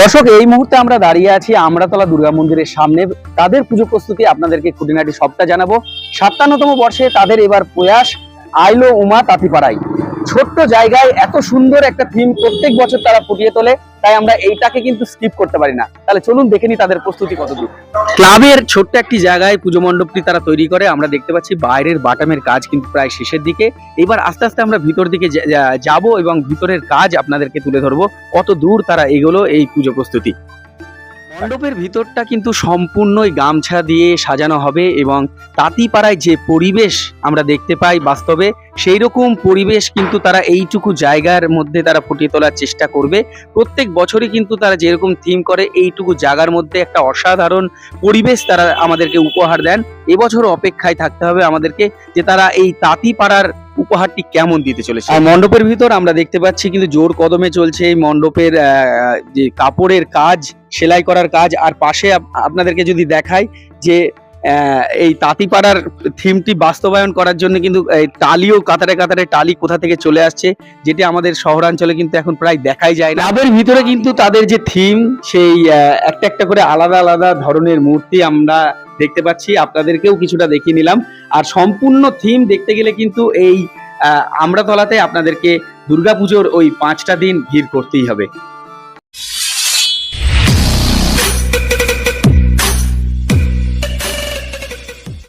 দর্শক, এই মুহূর্তে আমরা দাঁড়িয়ে আছি আমরাতলা দুর্গা মন্দিরের সামনে। তাদের পুজো প্রস্তুতি আপনাদেরকে খুঁটিনাটি সবটা জানাব। সাতান্নতম বর্ষে তাদের এবার প্রয়াস আইলো উমা তাঁতিপাড়াই ছোট্ট জায়গায় এত সুন্দর একটা থিম প্রত্যেক বছর তারা ফুটিয়ে তোলে, তাই আমরা এইটাকে কিন্তু স্কিপ করতে পারি না। তাহলে চলুন দেখে নি তাদের প্রস্তুতি কতদূর। ক্লাবের ছোট্ট একটি জায়গায় পুজো মণ্ডপটি তারা তৈরি করে, আমরা দেখতে পাচ্ছি বাইরের বাটামের কাজ কিন্তু প্রায় শেষের দিকে। এবার আস্তে আস্তে আমরা ভিতর দিকে যাব এবং ভিতরের কাজ আপনাদেরকে তুলে ধরবো, কত দূর তারা এগোলো এই পুজো প্রস্তুতি। মণ্ডপের ভিতরটা কিন্তু সম্পূর্ণই গামছা দিয়ে সাজানো হবে এবং তাঁতিপাড়ায় যে পরিবেশ আমরা দেখতে পাই বাস্তবে সেই রকম পরিবেশ কিন্তু তারা এইটুকু জায়গার মধ্যে তারা ফুটিয়ে তোলার চেষ্টা করবে। প্রত্যেক বছরই কিন্তু তারা যেরকম থিম করে, এইটুকু জায়গার মধ্যে একটা অসাধারণ পরিবেশ তারা আমাদেরকে উপহার দেন। এবছর অপেক্ষায় থাকতে হবে আমাদেরকে যে তারা এই তাঁতিপাড়ার উপহারটি কেমন দিতে চলেছে? আর মণ্ডপের ভিতর আমরা দেখতে পাচ্ছি কিন্তু জোর কদমে চলছে এই মণ্ডপের যে কাপড়ের কাজ, সেলাই করার কাজ। আর পাশে আপনাদেরকে যদি দেখাই যে এই তাঁতিপাড়ার থিমটি বাস্তবায়ন করার জন্য কিন্তু টালিও কাতারে কাতারে টালি কোথা থেকে চলে আসছে, যেটি আমাদের শহরাঞ্চলে কিন্তু এখন প্রায় দেখাই যায় না। ক্লাবের ভিতরে কিন্তু তাদের যে থিম, সেই একটা একটা করে আলাদা আলাদা ধরনের মূর্তি আমরা দেখতে পাচ্ছি, আপনাদেরকেও কিছুটা দেখিয়ে নিলাম। আর সম্পূর্ণ থিম দেখতে গেলে কিন্তু এই আমরাতলাতে আপনাদেরকে দুর্গাপুজোর ওই পাঁচটা দিন ভিড় করতেই হবে।